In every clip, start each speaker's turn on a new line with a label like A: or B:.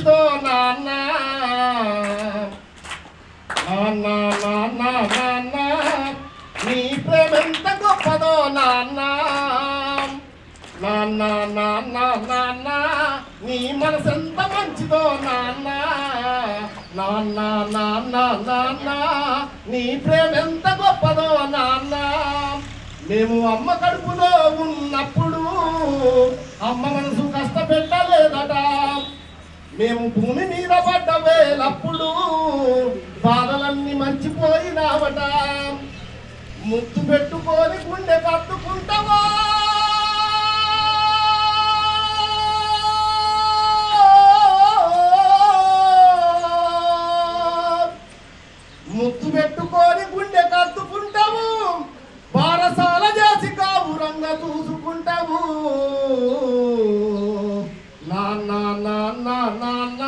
A: మంచిదో నాన్న. నాన్న నాన్న నాన్న. నీ ప్రేమ ఎంత గొప్పదో నాన్న. నాన్న నాన్న నాన్న. నీ మనసు ఎంత మంచిదో నాన్న. నాన్న నాన్న నాన్న. నీ ప్రేమ ఎంత గొప్పదో నాన్న. మేము అమ్మ కడుపులో ఉన్నప్పుడు అమ్మ మనసు కష్టపెట్టాలి మేము భూమి మీద పడ్డ వేలప్పుడు బాధలన్నీ మంచిపోయినావట ముద్దు పెట్టుకొని గుండె కట్టుకుంటావా? ముత్తు పెట్టుకొని గుండె కట్టుకుంటావు బారసాల చేసి కావురంగా చూసుకుంటావు నాన్న నాన్న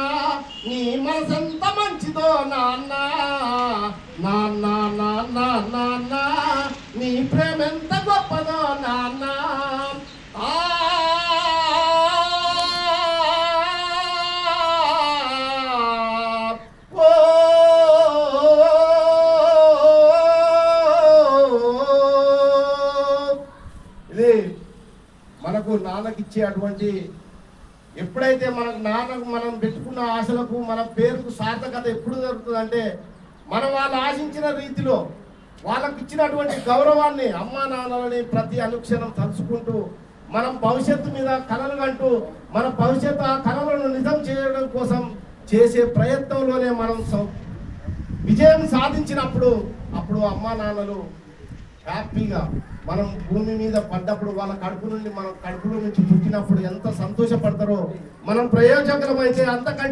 A: నీ మనసంత మంచిదో నాన్న. నాన్న నాన్న నాన్న నీ ప్రేమ ఎంత గొప్పదో నాన్న. మనకు నాన్నకిచ్చే అటువంటి ఎప్పుడైతే మనకు నాన్నకు మనం పెట్టుకున్న ఆశలకు మన పేరుకు సార్థకత ఎప్పుడు దొరుకుతుందంటే మనం వాళ్ళు ఆశించిన రీతిలో వాళ్ళకి ఇచ్చినటువంటి గౌరవాన్ని అమ్మా నాన్నలని ప్రతి అనుక్షణం తలుచుకుంటూ మనం భవిష్యత్తు మీద కళలు కంటూ మన భవిష్యత్తు ఆ కళలను నిజం చేయడం కోసం చేసే ప్రయత్నంలోనే మనం విజయం సాధించినప్పుడు అప్పుడు అమ్మా నాన్నలు హ్యాపీగా మనం భూమి మీద పడ్డప్పుడు వాళ్ళ కడుపు నుండి మనం కడుపులో నుంచి పుట్టినప్పుడు ఎంత సంతోషపడతారో మనం ప్రయోజకులం అంతకంటే